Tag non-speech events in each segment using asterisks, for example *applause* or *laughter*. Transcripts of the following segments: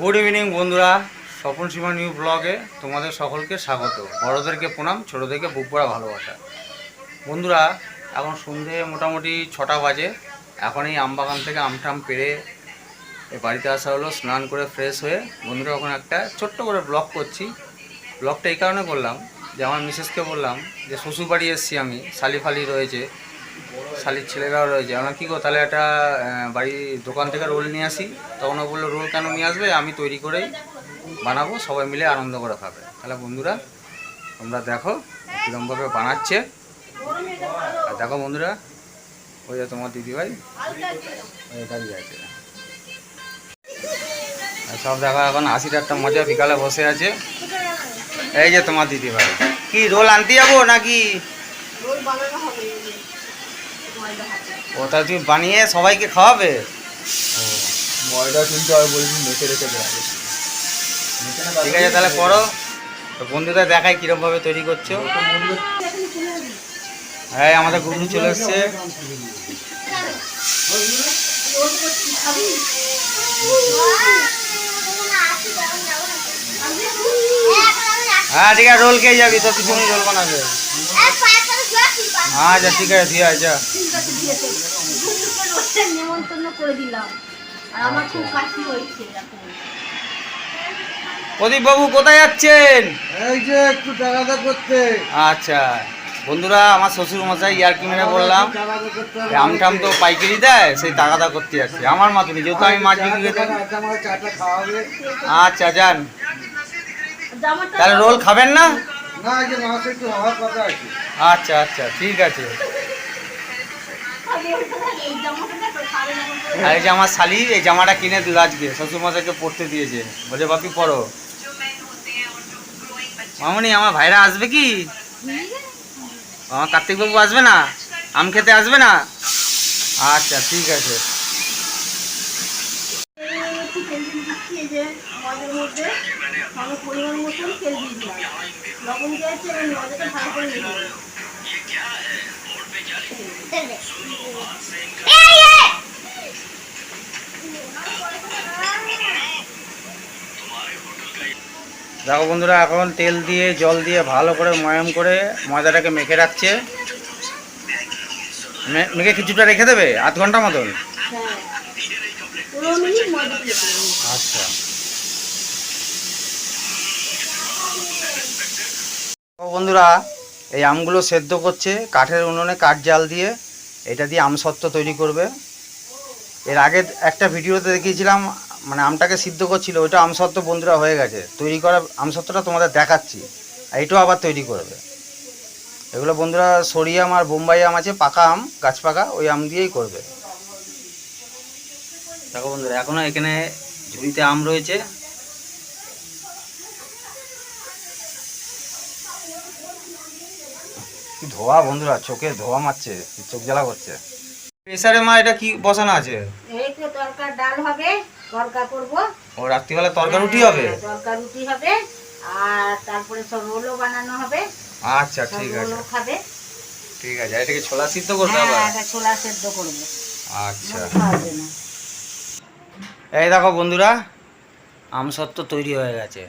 Good evening বন্ধুরা। স্বপন সীমা new ব্লগে তোমাদের সকলকে স্বাগত। বড়োদেরকে প্রণাম, ছোটোদেরকে বুক পড়া ভালোবাসা। বন্ধুরা, এখন সন্ধে মোটামুটি ছটা বাজে। এখন এই আমবাগান থেকে আমটাম পেরে এই বাড়িতে আসা হলো, স্নান করে ফ্রেশ হয়ে। বন্ধুরা ওখানে একটা ছোট্ট করে ব্লগ করছি। ব্লগটা এই কারণে করলাম যে, আমার মিসেসকে বললাম যে শ্বশুর বাড়ি এসেছি আমি, শালি ফালি রয়েছে। শালির ছেলেরাও রয়েছে। আমরা কী করো তাহলে একটা বাড়ি দোকান থেকে রোল নিয়ে আসি। তখন ও বলল, রোল কেন নিয়ে আসবে? আমি তৈরি করেই বানাবো। সবাই মিলে আনন্দ করে খাবে। তাহলে বন্ধুরা, তোমরা দেখো কীরকমভাবে বানাচ্ছে। আর দেখো বন্ধুরা, ওই যে তোমার দিদিভাই, ওই দাঁড়িয়ে আছে। সব দেখো, এখন আশিটা একটা মজা, বিকালে বসে আছে। এই যে তোমার দিদিভাই। কি রোল আনতে যাব নাকি? ও তাহলে তুমি বানিয়ে সবাইকে খাওয়াবে? ময়দা কিন্তু আমি বলেছি মেখে রেখে দেওয়া ঠিক আছে তাহলে করো। তো বন্ধুদের দেখাই কিরম তৈরি করছ। হ্যাঁ আমাদের গুরু চলে এসছে। হ্যাঁ ঠিক আছে রোল খেয়ে যাবি তো পিছনে রোল বানাবে। আচ্ছা ঠিক আছে ঠিক আছে যা। নেমন্তন্ন করে দিলাম। আর আমার খুব কাশি হয়েছে এখন। প্রদীপ বাবু কোথায় যাচ্ছেন? এই যে একটু টাকাটা করতে। আচ্ছা বন্ধুরা আমার শ্বশুর মশাই ইয়ার্কি মেরে বললাম। এই আমটাম তো পাইকারি দেয় সেই টাকাটা করতে যাচ্ছে। আমার মাতুনি যেহেতু আমি মাছ বিক্রি করতে আচ্ছা, আচ্ছা যান। তাহলে রোল খাবেন না? না এই মাছ একটু হওয়ার কথা আছে। আচ্ছা আচ্ছা ঠিক আছে। আর এই যে আমার শালি, এই জামাটা কিনে দিল আজকে, শ্বশুরমশাইকে পরতে দিয়েছে। বলছে বাপি, পরো। মামনি, আমার ভাইরা আসবে কি? আমার কার্তিকবাবু আসবে না? আম খেতে আসবে না? আচ্ছা ঠিক আছে। ভালো করে। দেখো বন্ধুরা, এখন তেল দিয়ে, জল দিয়ে ভালো করে ময়াম করে ময়দাটাকে মেখে রাখছে। মেখে কিছুটা রেখে দেবে? আধ ঘণ্টা মতন। আচ্ছা। বন্ধুরা এই আমগুলো সেদ্ধ করছে, কাঠের উনুনে কাঠ জাল দিয়ে এটা দিয়ে আমসত্ত্ব তৈরি করবে। এর আগে একটা ভিডিওতে দেখিয়েছিলাম মানে আমটাকে সিদ্ধ করছিল, ওইটা আমসত্ত্ব বন্ধুরা হয়ে গেছে। তৈরি করা আমসত্ত্বটা তোমাদের দেখাচ্ছি আর এটাও আবার তৈরি করবে। এগুলো বন্ধুরা সরিয়ে আম আর বোম্বাই আম আছে, পাকা আম, গাছ পাকা, ওই আম দিয়েই করবে। দেখো বন্ধুরা, এখনও এখানে ঝুড়িতে আম রয়েছে। কি ধোয়া বন্ধুরা চোখে ধোয়া মারছে চোখ জ্বালা করছে। প্রেসারে মা এটা কি বসানো আছে? এই তো তরকার ডাল হবে তরকা করব। ও রাত্রিবেলা তরকারি রুটি হবে? হ্যাঁ, তরকা রুটি হবে আর তারপরে সব রোলও বানানো হবে। আচ্ছা ঠিক আছে। রোলও খাবে। ঠিক আছে এটাকে ছোলা সিদ্ধ করতে হ্যাঁ এটা ছোলা সেদ্ধ করব। আচ্ছা। এই দেখো বন্ধুরা আমসত্ত্ব তৈরি হয়ে গেছে।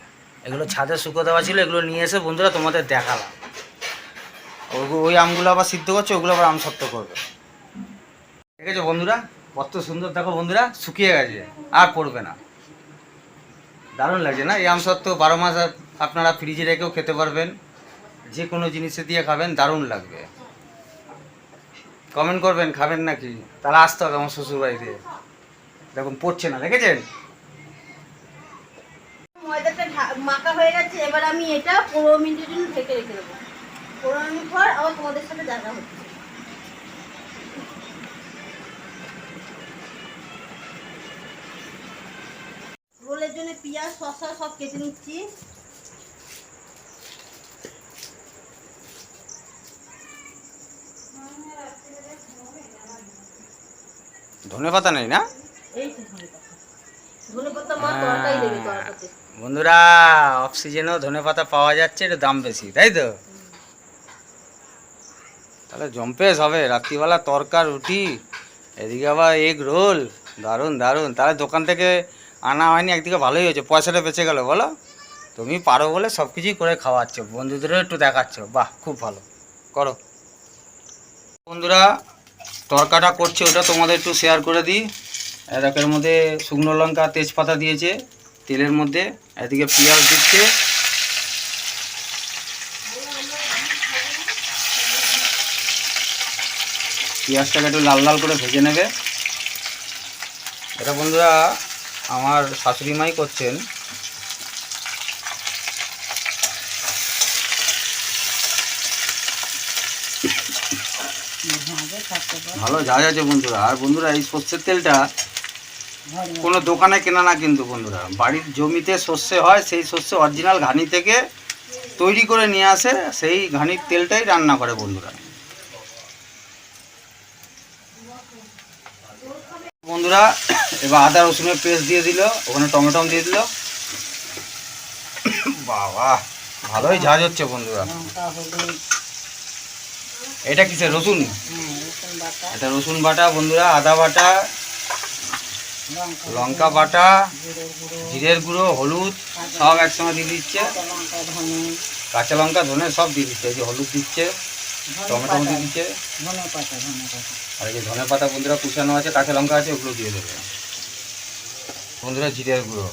এগুলো ছাদে শুকো দেওয়া ছিল এগুলো নিয়ে এসে বন্ধুরা তোমাদের দেখালাম। ওই- আমগুলো আবার সিদ্ধ করছে, ওগুলো আবার আমসত্ত্ব করবে। ঠিক আছে বন্ধুরা, কত সুন্দর, দেখো বন্ধুরা, শুকিয়ে গেছে, আর পড়বে না। দারুণ লাগছে না? এই আমসত্ত্ব বারো মাস আপ- আপনারা ফ্রিজে রেখেও খেতে পারবেন। যে কোনো জিনিসে দিয়ে খাবেন, দারুণ লাগবে। কমেন্ট করবেন, খাবেন নাকি? তাহলে আসতে হবে আমার শ্বশুর বাড়িতে দেখুন, পড়ছে না, দেখেছেন? ময়দাটা মাখা হয়ে গেছে, এবার আমি এটা পনেরো মিনিটের জন্য ঢেকে রেখে দেবো। মিনিট পর আবার তোমাদের সাথে দেখা হচ্ছে। রোলের জন্য পেঁয়াজ শসা সব কেটে নিচ্ছি। ধনে পাতা নেই না? তরকাতে বন্ধুরা অক্সিজেনও ধনে পাতা পাওয়া যাচ্ছে একটু দাম বেশি তাই তো? তাহলে জম্পেস হবে, রাত্রিবেলা তরকা রুটি, এদিকে আবার এগ রোল দারুণ দারুণ। তাহলে দোকান থেকে আনা হয়নি, একদিকে ভালোই হয়েছে, পয়সাটা বেঁচে গেল, বলো? তুমি পারো বলে সব কিছুই করে খাওয়াচ্ছ, বন্ধুদেরও একটু দেখাচ্ছ, বাহ, খুব ভালো। করো। বন্ধুরা, তরকাটা করছে, ওটা তোমাদের একটু শেয়ার করে দিই। এর মধ্যে শুকনো লঙ্কা তেজপাতা দিয়েছে, তেলের মধ্যে, এদিকে পেঁয়াজ দিচ্ছে। পেঁয়াজটাকে একটু লাল লাল করে ভেজে নেবে। এটা বন্ধুরা আমার শাশুড়ি মাই করছেন। ভালো, যা আছে বন্ধুরা। আর বন্ধুরা এই সর্ষের তেলটা কোনো দোকানে কেনা না কিন্তু বন্ধুরা। বাড়ির জমিতে সর্ষে হয়, সেই সর্ষে অরিজিনাল ঘানি থেকে তৈরি করে নিয়ে আসে, সেই ঘানির তেলটাই রান্না করে বন্ধুরা। বন্ধুরা, এবার আদা রসুনের পেস্ট দিয়ে দিল, ওখানে টমেটো দিয়ে দিল। বাবা, ভালোই ঝাঁজ হচ্ছে বন্ধুরা। এটা কিসের, রসুন? এটা রসুন বাটা বন্ধুরা, আদা বাটা, লঙ্কা বাটা, জিরের গুঁড়ো, হলুদ, সব একসঙ্গে দিয়ে দিচ্ছে। কাঁচা লঙ্কা, ধনে সব দিয়ে দিচ্ছে হলুদ দিচ্ছে, টমেটো দিয়ে দিচ্ছে। আর এই যে ধনে পাতা বন্ধুরা কুচানো আছে কাঁচা লঙ্কা আছে ওগুলো দিয়ে দেবে। বন্ধুরা জিরের গুঁড়ো।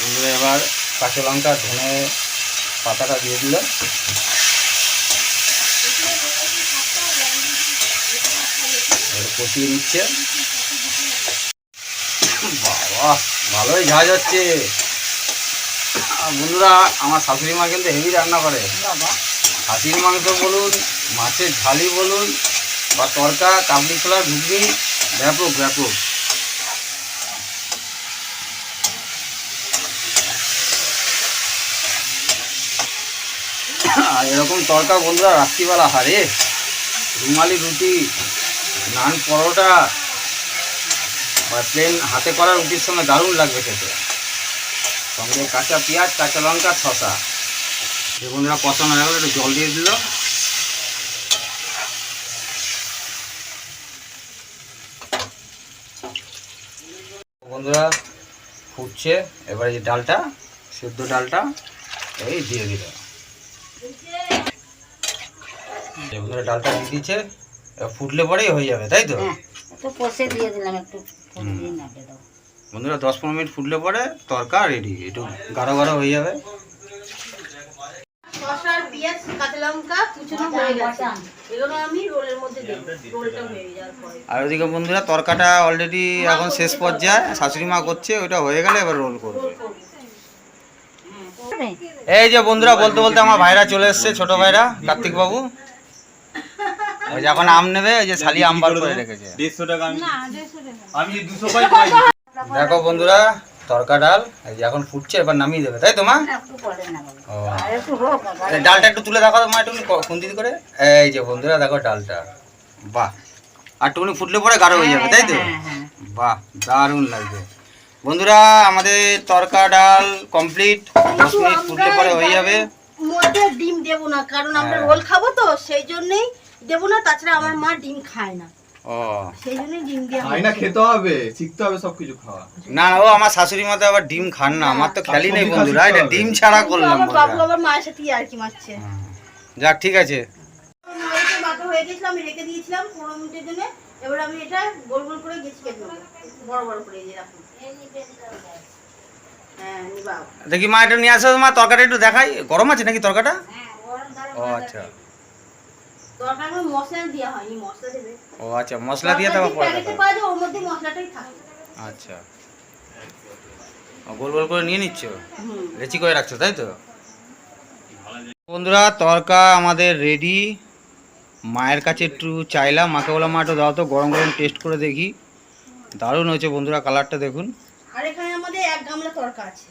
বন্ধুরা এবার কাঁচা লঙ্কা ধনে পাতাটা দিয়ে দিল। কষিয়ে নিচ্ছে। বাবা ভালোই ঝাঁজ হচ্ছে। আর বন্ধুরা আমার শাশুড়ি মা কিন্তু হেভি রান্না করে। খাসির মাংস বলুন মাছের ঝালি বলুন বা তরকা, কাবলি ছোলা, ঘুগনি, ব্যাপক ব্যাপক। আর এরকম তরকা বন্ধুরা রাত্রিবেলা হারে। রুমালি রুটি, নান পরোটা, বা প্লেন হাতে করা রুটির সঙ্গে দারুণ লাগবে খেতে। সঙ্গে কাঁচা পেঁয়াজ, কাঁচা লঙ্কা শশা যে বন্ধুরা কষানো হয়ে গেলো একটু জল দিয়ে দিল। বন্ধুরা ফুটছে। এবারে যে ডালটা সেদ্ধ ডালটা এই দিয়ে দিল। বন্ধুরা ডালটা দিয়ে দিচ্ছে ফুটলে পরেই হয়ে যাবে তাই তো? দিয়ে দিলাম একটু দাও। বন্ধুরা দশ পনেরো মিনিট ফুটলে পরে তরকা রেডি একটু গাঢ় গাঢ় হয়ে যাবে। পেঁয়াজ কাঁচা লঙ্কা কুচনো হয়ে গেছে। এগুলো আমি রোলের মধ্যে দেবো রোলটা হয়ে যাওয়ার পরে। আর ওদিকে বন্ধুরা তরকাটা অলরেডি এখন শেষ পর্যায়ে। শাশুড়ি মা করছে ওইটা হয়ে গেলে এবার রোল করবে। এই যে বন্ধুরা বলতে বলতে আমার ভাইরা চলে এসছে ছোট ভাইরা কার্তিক বাবু *laughs* ওই যে এখন আম নেবে ওই যে শালি আম বার করে রেখেছে। দেড়শো টাকা আমি আমি দেখো বন্ধুরা তরকা ডাল এখন ফুটছে এবার নামিয়ে দেবে তাই তো মা? ডালটা একটু তুলে দেখো তো মা একটু খুন্তি করে। এই যে বন্ধুরা দেখো ডালটা। বাহ। আর টুকুনি ফুটলে পরে গাঢ় হয়ে যাবে তাই তো? হ্যাঁ হ্যাঁ বাহ দারুণ লাগবে। বন্ধুরা আমাদের তরকা ডাল কমপ্লিট দশ মিনিট ফুটলে পরে হয়ে যাবে। মধ্যে ডিম দেবো না কারণ আমরা হ্যাঁ। রোল খাব তো সেই জন্যই দেবো না তাছাড়া আমার মা ডিম খায় না। ও। সেই জন্যই ডিম দেওয়া খাই না খেতে হবে শিখতে হবে সবকিছু খাওয়া। না ও আমার শাশুড়ি মাতে আবার ডিম খান না আমার তো খেয়ালই নেই বন্ধুরা এটা ডিম ছাড়া করলাম আমার বাবু আবার মায়ের সাথে আর কি মারছে। যাক ঠিক আছে। হয়ে গেছিল আমি রেখে দিয়েছিলাম পনেরো মিনিটের জন্য। এবার আমি এটা গোল গোল করে গেছি কেটে বড় বড় করে এই রাখুন। হ্যাঁ দেখি মা এটা নিয়ে আসো মা তরকাটা একটু দেখাই। গরম আছে নাকি তরকাটা ও আচ্ছা। দরকার হলে মশলা দেওয়া হয়নি মশলা দেবে। ও আচ্ছা মশলা দিয়ে তারপর পরে প্যাকেটে দেখা পাওয়া যায় ওর মধ্যে মশলাটাই থাকে। আচ্ছা। ও, গোল গোল করে নিয়ে নিচ্ছ? লেচি করে রাখছো তাই তো? বন্ধুরা তরকা আমাদের রেডি মায়ের কাছে একটু চাইলাম মাকে বললাম মা একটু দাও তো গরম গরম টেস্ট করে দেখি। দারুণ হয়েছে বন্ধুরা কালারটা দেখুন। আর এখানে আমাদের এক গামলা তরকা আছে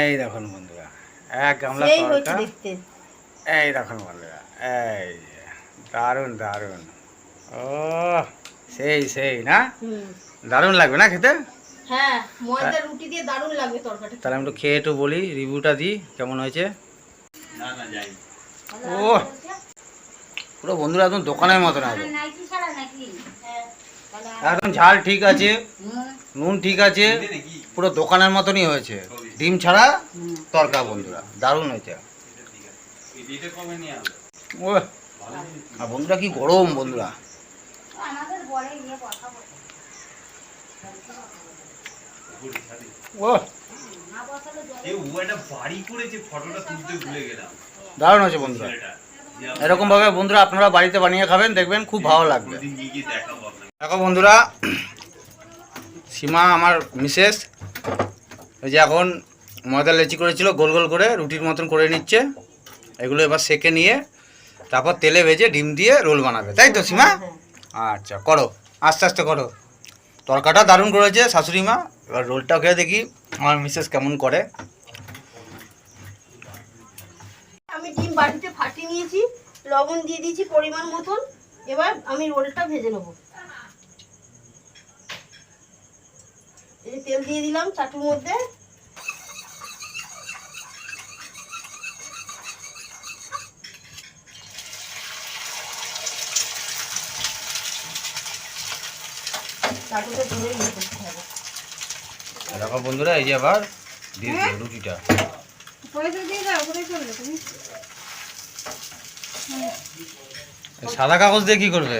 এই দেখুন বন্ধুরা এক গামলা তরকা। এই দেখুন বন্ধুরা এই। দারুণ দারুণ। ও সেই সেই না? দারুণ লাগবে না খেতে? হ্যাঁ ময়দা রুটি দিয়ে দারুণ লাগবে তরকাটা তাহলে আমি একটু খেয়ে একটু বলি রিভিউটা দিই কেমন হয়েছে? ও পুরো বন্ধুরা একদম দোকানের মতন ছাড়া নাকি? হ্যাঁ একদম ঝাল ঠিক আছে নুন ঠিক আছে পুরো দোকানের মতনই হয়েছে। ডিম ছাড়া তরকা বন্ধুরা দারুণ হয়েছে। ও আর বন্ধুরা কি গরম বন্ধুরা? আমাদের বলে নিয়ে কথা বলে। ও না বসালে জলে এ ও একটা বাড়ি করেছে ফটোটা তুলতে ভুলে গেলাম। দারুণ হয়েছে বন্ধুরা। এরকম ভাবে বন্ধুরা আপনারা বাড়িতে বানিয়ে খাবেন দেখবেন খুব ভালো লাগবে। দেখো বন্ধুরা সীমা আমার মিসেস ওই যে এখন ময়দা লেচি করেছিল গোল গোল করে রুটির মতন করে নিচ্ছে। এগুলো এবার সেকে নিয়ে তারপর তেলে ভেজে ডিম দিয়ে রোল বানাবে তাই তো সীমা? আচ্ছা করো আস্তে আস্তে করো। তরকাটা দারুণ করেছে শাশুড়ি মা এবার রোলটাও খেয়ে দেখি আমার মিসেস কেমন করে। আমি ডিম বাটিতে ফাটিয়ে নিয়েছি লবণ দিয়ে দিয়েছি পরিমাণ মতন এবার আমি রোলটা ভেজে নেব। এই তেল দিয়ে দিলাম চাটুর মধ্যে চাটুটা ধরে নিয়ে করতে হবে দেখো বন্ধুরা এই যে আবার দিয়ে দিল রুটিটা। সাদা কাগজ দিয়ে কি করবে?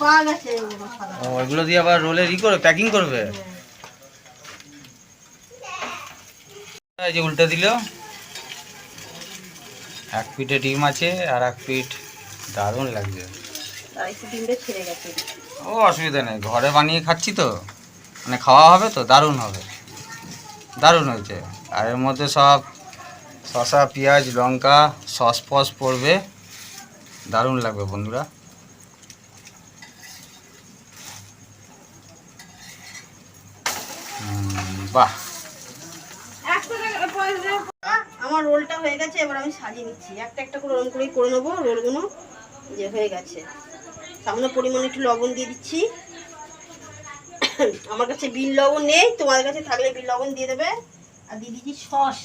পাওয়া গেছে ওগুলো সাদা। ও এগুলো দিয়ে আবার রোলের ই করে প্যাকিং করবে? এই যে উল্টে দিল। এক পিঠে ডিম আছে আর এক পিঠ দারুণ লাগছে। ডিমটা ছেড়ে গেছে। ও, অসুবিধা নেই। ঘরে বানিয়ে খাচ্ছি তো। মানে খাওয়া হবে তো, দারুণ হবে। দারুণ হয়েছে। আর এর মধ্যে সব শসা, পেঁয়াজ, লঙ্কা, সস ফস পড়বে। দারুণ লাগবে বন্ধুরা। বাহ। আমার রোলটা হয়ে গেছে, এবার আমি সাজিয়ে নিচ্ছি। একটা একটা করে ওরকম করেই করে নেব, রোলগুলো যে হয়ে গেছে। সামনে পরিমাণে একটু লবণ দিয়ে দিচ্ছি। আমার কাছে বিল লবণ নেই, তোমাদের কাছে থাকলে বিল লবণ দিয়ে দেবে। আর দিয়ে দিচ্ছি সস।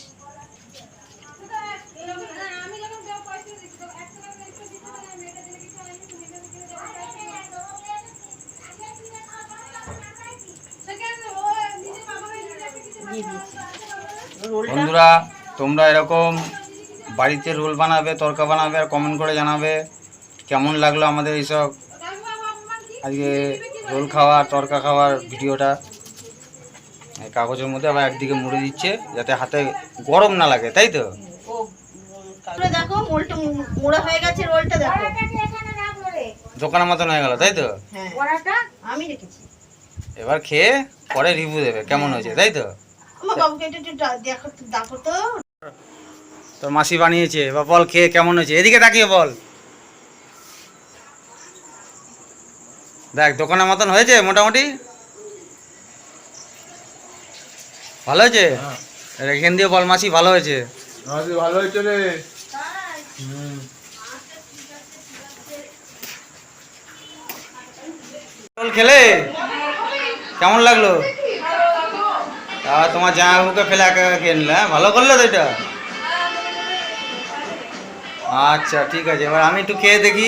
বন্ধুরা, তোমরা এরকম বাড়িতে রোল বানাবে, তরকা বানাবে আর কমেন্ট করে জানাবে কেমন লাগল আমাদের এইসব আজকে রোল খাওয়া তরকা খাওয়ার ভিডিওটা কাগজের মধ্যে আবার একদিকে মুড়ে দিচ্ছে যাতে হাতে গরম না লাগে তাই তো? ও উম, তারপরে দেখো মোড়া হয়ে গেছে রোলটা দেখো। দোকানের মতন হয়ে গেল তাই তো? হ্যাঁ আমি রেখেছি। এবার খেয়ে পরে রিভিউ দেবে কেমন হয়েছে তাই তো? তোর মাসি বানিয়েছে বা বল খেয়ে কেমন হয়েছে এদিকে তাকিয়ে বল। দেখ দোকানের মতন হয়েছে মোটামুটি? ভালো হয়েছে? আর এখান দিয়ে বল মাসি ভালো হয়েছে। ভালো হয়েছে রে। খেলে? কেমন লাগল? আর তোমার জামাইবাবুকে ফেলে একা একা খেয়ে হ্যাঁ? ভালো করলে তো এটা। আচ্ছা ঠিক আছে এবার আমি একটু খেয়ে দেখি।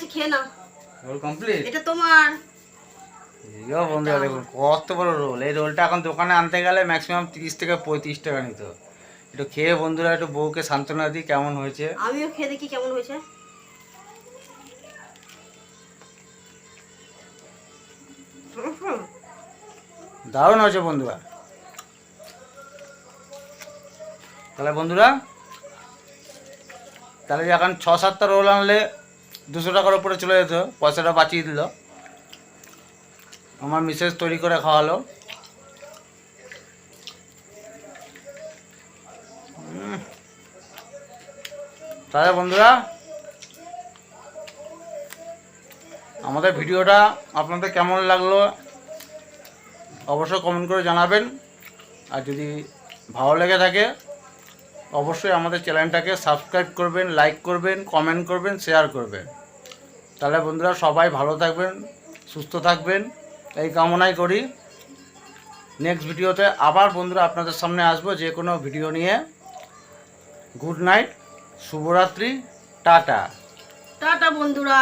রোল খেয়ে নাও। রোল কমপ্লিট এটা তোমার। ইয়ো বন্ধুরা দেখুন কত বড় রোল এই রোলটা এখন দোকানে আনতে গেলে ম্যাক্সিমাম তিরিশ থেকে পঁয়ত্রিশ টাকা নিত একটু খেয়ে বন্ধুরা একটু বউকে সান্ত্বনা দিই কেমন হয়েছে। আমিও খেয়ে দেখি কেমন হয়েছে। হুম, হুম। দারুণ হয়েছে বন্ধুরা। তাহলে বন্ধুরা তাহলে এখন ছ সাতটা রোল আনলে দুশো টাকার উপরে চলে যেত, পয়সাটা বাঁচিয়ে দিল। আমার মিসেস তৈরি করে খাওয়ালো। তাহলে বন্ধুরা, আমাদের ভিডিওটা আপনাদের কেমন লাগল অবশ্যই কমেন্ট করে জানাবেন। আর যদি ভালো লেগে থাকে অবশ্যই আমাদের চ্যানেলটাকে সাবস্ক্রাইব করবেন লাইক করবেন কমেন্ট করবেন শেয়ার করবেন। তাহলে বন্ধুরা সবাই ভালো থাকবেন, সুস্থ থাকবেন। এই কামনাই করি। নেক্সট ভিডিওতে আবার বন্ধুরা আপনাদের সামনে আসব যে কোনো ভিডিও নিয়ে। গুড নাইট শুভরাত্রি, টাটা। টাটা বন্ধুরা।